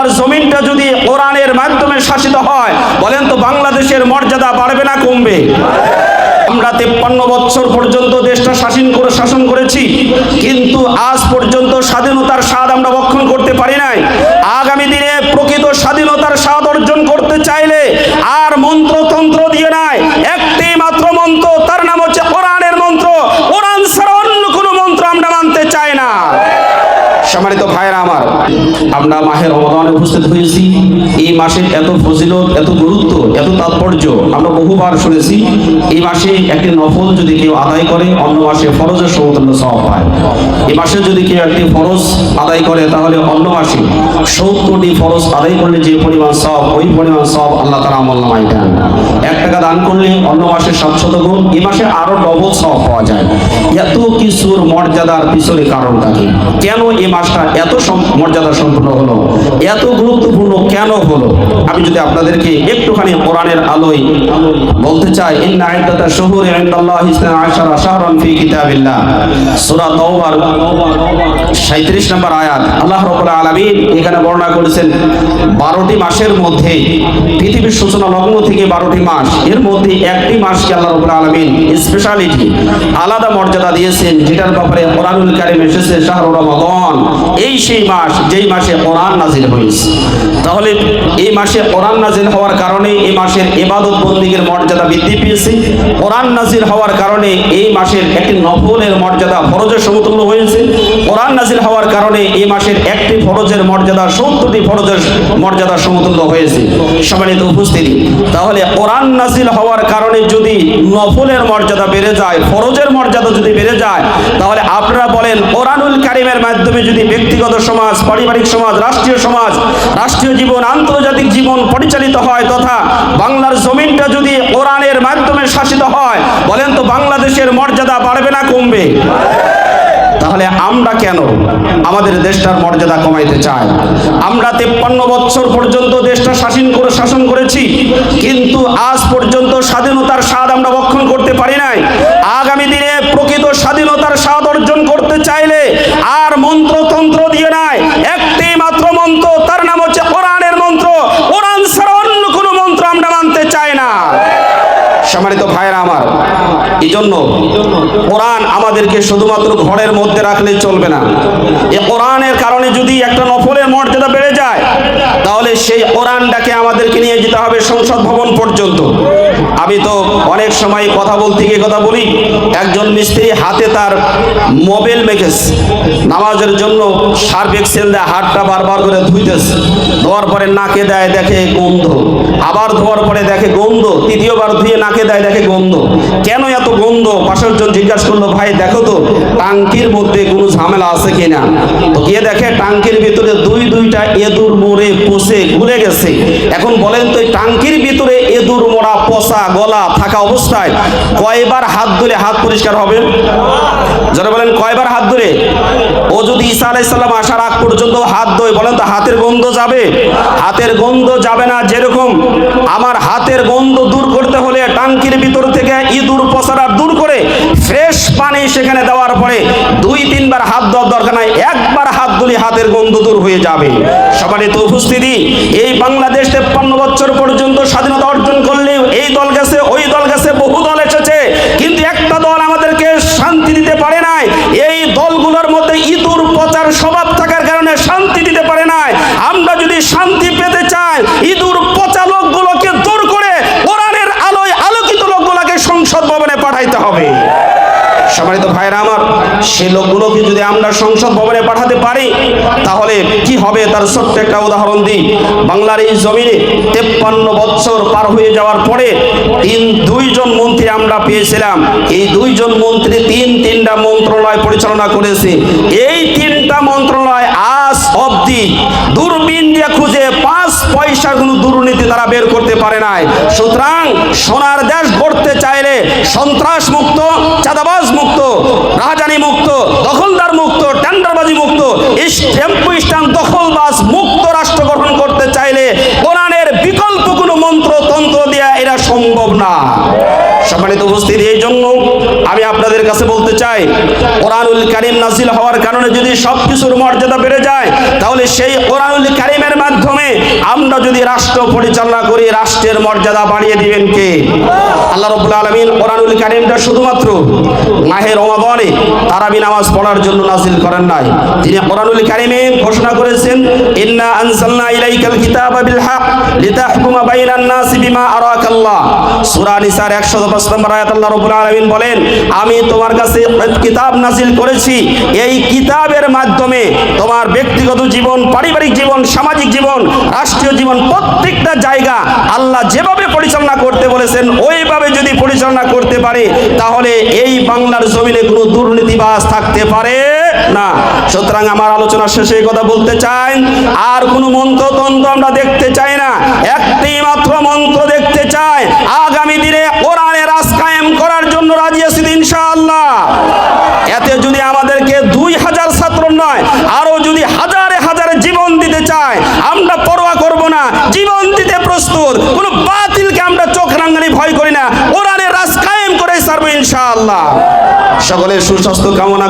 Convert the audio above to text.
বাংলার জমিনটা যদি কোরআনের মাধ্যমে শাসিত হয়, বলেন তো বাংলাদেশের মর্যাদা বাড়বে না কমবে? আমরা তেপ্পান্ন বছর পর্যন্ত দেশটা শাসন করে, শাসন করেছি, কিন্তু আজ পর্যন্ত স্বাধীনতার স্বাদ আমরা বক্ষণ করতে পারি নাই। আগামী দিনে প্রকৃত স্বাধীনতার স্বাদ অর্জন করতে চাইলে আর মন্ত্রতন্ত্র দিয়ে নাই। একটি মাত্র মন্ত্র, তার নাম হচ্ছে কোরআনের মন্ত্র। কোরআন ছাড়া অন্য কোনো মন্ত্র আমরা মানতে চাই না। সম্মানিত ভাইরা আমার মাহের রমাদানে উপস্থিত হয়েছি। এই মাসের এত ফজিলত, এত গুরুত্ব, এত তাৎপর্য আমরা বহুবার শুনেছি। এই মাসে একটি নফল যদি কেউ আদায় করে, অন্য মাসে ফরজের সমতুল্য সব পায়। এই মাসে যদি কেউ একটি ফরজ আদায় করে, তাহলে অন্য মাসে সত্তরটি ফরজ আদায় করলে যে পরিমাণ সব ওই পরিমাণ সব আল্লাহ তারা আমল নামাই দেন। এক টাকা দান করলে অন্য মাসে সাতশত গুণ, এই মাসে আরও ডবল সব পাওয়া যায়। এত কিছুর মর্যাদার পিছনে কারণ থাকে। কেন এই মাসটা এত সম- মর্যাদা সম্পূর্ণ হলো। এত গুরুত্বপূর্ণ কেন হলো? আমি যদি আপনাদেরকে একটুখানি কোরআনের আলোয় বলতে চাই, ইন্না ইদ্দাতা শুহুরি ইনদাল্লাহি আশারা শাহরান ফি কিতাবিল্লাহ। সূরা তাওবার 37 নম্বর আয়াত। আল্লাহ রাব্বুল আলামিন এখানে বর্ণনা করেছেন 12টি মাসের মধ্যে পৃথিবীর সূচনা লগ্ন থেকে 12টি মাস, এর মধ্যে একটি মাসকে আল্লাহ রাব্বুল আলামিন স্পেশালিটি আলাদা মর্যাদা দিয়েছেন, যেটার ব্যাপারে কোরআনুল কারীম এসেছে শাহরুর রমাদান। এই সেই মাস যেই মাসে কোরআন নাজিল হয়েছে তাহলে এই মাসে কোরআন নাজিল হওয়ার কারণে এই মাসের ইবাদত বন্দিগের মর্যাদা বৃদ্ধি পেয়েছে। কোরআন নাজিল হওয়ার কারণে এই মাসের একটি নফলের মর্যাদা ফরজের সমতুল্য হয়েছে। কোরআন নাজিল হওয়ার কারণে এই মাসের একটি ফরজের মর্যাদা, সত্তরটি ফরজের মর্যাদা সমতুল্য হয়েছে। সম্মানিত উপস্থিতি, তাহলে কোরআন নাজিল হওয়ার কারণে যদি নফলের মর্যাদা বেড়ে যায়, ফরজের মর্যাদা যদি বেড়ে যায়, তাহলে আপনারা বলেন কোরআনুল কারিমের মাধ্যমে যদি ব্যক্তিগত সমাজ পারিবারিক সমাজ, রাষ্ট্রীয় সমাজ, রাষ্ট্রীয় জীবন, আন্তর্জাতিক জীবন পরিচালিত হয় তথা বাংলার জমিনটা যদি কোরআনের মাধ্যমে শাসিত হয়, বলেন তো বাংলাদেশের মর্যাদা বাড়বে না কমবে? তাহলে আমরা কেন আমাদের দেশটার মর্যাদা কমাইতে চাই? আমরা তেপ্পান্ন বছর পর্যন্ত দেশটা শাসন করে, শাসন করেছি, কিন্তু আজ পর্যন্ত স্বাধীনতার স্বাদ আমরা বক্ষণ করতে পারি নাই। আগামী দিনে প্রকৃত স্বাধীনতার স্বাদ অর্জন করতে চাইলে আর মন্ত্রতন্ত্র দিয়ে নাই একটি মাত্র মন্ত্র তার নাম হচ্ছে কোরআনের মন্ত্র কোরআন ছাড়া অন্য কোনো মন্ত্র আমরা মানতে চাই না সম্মানিত ভাইরা আমার এই জন্য কোরআন আমাদেরকে শুধুমাত্র ঘরের মধ্যে রাখলে চলবে না। এ কোরআনের কারণে যদি একটা নফলের মর্যাদা বেড়ে যায়, তাহলে সেই কোরআনটাকে আমাদেরকে নিয়ে যেতে হবে সংসদ ভবন পর্যন্ত। আমি তো অনেক সময় কথা বলতে গিয়ে কথা বলি, একজন মিস্ত্রি হাতে তার মোবাইল মেখেছে নামাজের জন্য সার্ফ এক্সেল দেয় হাতটা বারবার করে ধুইতেছে ধোয়ার পরে নাকে দেয় দেখে গন্ধ। আবার ধোয়ার পরে দেখে গন্ধ। তৃতীয়বার ধুয়ে নাকে দেয় দেখে গন্ধ। কেন এত গন্ধ? পাশের জন জিজ্ঞাসা করল, ভাই, দেখো তো, টাঙ্কির মধ্যে কোনো ঝামেলা আছে কিনা? তো গিয়ে দেখে, টাঙ্কির ভিতরে দুই, দুইটা এদুর মোড়ে পচে ঘুরে গেছে। এখন বলেন তো, এই টাঙ্কির ভিতরে এদুর, মোড়া, পচা গলা থাকা অবস্থায় কয়বার হাত ধরে হাত পরিষ্কার হবে? যারা বলেন, কয়বার হাত ধরে? ও যদি ঈসা আলাইসাল্লাম আসার আগ পর্যন্ত হাত ধোয়। বলেন তো, হাতের গন্ধ যাবে? হাতের গন্ধ যাবে না যেরকম। আমার হাতের গন্ধ দূর করতে হলে টাঙ্কির ভিতর থেকে ইঁদুর, পচারা দূর করে পানি সেখানে দেওয়ার পরে দুই, তিনবার হাত দেওয়ার দরকার নাই, একবার হাত ধুলে হাতের গন্ধ দূর হয়ে যাবে। সবারই তো উপস্থিতি, এই বাংলাদেশ তেপ্পান্ন বছর পর্যন্ত স্বাধীনতা অর্জন করলেও এই দল গেছে, ওই দল গেছে বহু দল এসেছে কিন্তু একটা দল আমাদেরকে শান্তি দিতে পারে নাই এই দলগুলোর মধ্যে ইঁদুর পচার স্বভাব থাকার কারণে শান্তি দিতে পারে নাই আমরা যদি শান্তি পেতে চাই ইঁদুর পচা লোকগুলোকে দূর করে কোরআনের আলোয় আলোকিত লোকগুলোকে সংসদ ভবনে পাঠাইতে হবে সম্মানিত ভাইরা আমার সেই লোকগুলোকে যদি আমরা সংসদ ভবনে পাঠাতে পারি, তাহলে কি হবে? তার ছোট্ট একটা উদাহরণ দিই। বাংলার এই জমিনে তেপ্পান্ন বছর পার হয়ে যাওয়ার পরে তিন, দুইজন মন্ত্রী আমরা পেয়েছিলাম। এই দুইজন মন্ত্রী তিন, তিনটা মন্ত্রণালয় পরিচালনা করেছে। এই তিনটা মন্ত্রণালয় অবধি দূরবীন দিয়ে খুঁজে পাঁচ পয়সা কোনো দুর্নীতি তারা বের করতে পারে নাই। সুতরাং সোনার দেশ গড়তে চাইলে সন্ত্রাস মুক্ত, চাঁদাবাজ মুক্ত রাজানি মুক্ত, দখলদার মুক্ত, টেন্ডারবাজি মুক্ত টেম্পু স্ট্যান্ড দখলবাজ মুক্ত রাষ্ট্র গঠন করতে চাইলে কোরআনের বিকল্প কোনো মন্ত্র তন্ত্র দেয়া এরা সম্ভব না। সম্মানিত উপস্থিতি, এই জন্য আমি আপনাদের কাছে বলতে চাই, কোরআনুল কারিম নাজিল হওয়ার কারণে যদি সব কিছুর মর্যাদা বেড়ে যায়, তাহলে সেই কোরআনুল কারিমের মাধ্যমে আমরা যদি রাষ্ট্র পরিচালনা করি, রাষ্ট্রের মর্যাদা বাড়িয়ে দিবেন কে? আল্লাহ রবুল্লা আলমিন কোরআনুল কারিমটা শুধুমাত্র মাহের রমাদানে তারাবি নামাজ পড়ার জন্য নাজিল করেন নাই। তিনি কোরআনুল কারিমে ঘোষণা করেছেন, ইন্না আনসালনা ইলাইকাল কিতাবা বিল হক লিতাহকুমা বাইনান নাসি বিমা আরাকাল্লাহ। সূরা নিসার 105 নম্বর আয়াত আল্লাহ রাব্বুল আলামিন বলেন, আমি তোমার কাছে কিতাব নাজিল করেছি। এই কিতাবের মাধ্যমে তোমার ব্যক্তিগত জীবন, পারিবারিক জীবন, সামাজিক জীবন, রাষ্ট্রীয় জীবন, প্রত্যেকটা জায়গা আল্লাহ যেভাবে পরিচালনা করতে বলেছেন, ওইভাবে যদি পরিচালনা করতে পারে, তাহলে এই বাংলার জমিনে কোনো দুর্নীতিবাজ থাকতে পারে না। সুতরাং আমার আলোচনা শেষে কথা বলতে চাই। আর কোনো মন্ত্রতন্ত্র আমরা দেখতে চাই না। আমরা পরোয়া করব না, জীবন দিতে প্রস্তুত, কোন বাতিলকে আমরা চোখ রাঙ্গানি ভয় করি না কোরআনে রাজ কায়েম করে সারবো ইনশাআল্লাহ। সকলের সুস্বাস্থ্য কামনা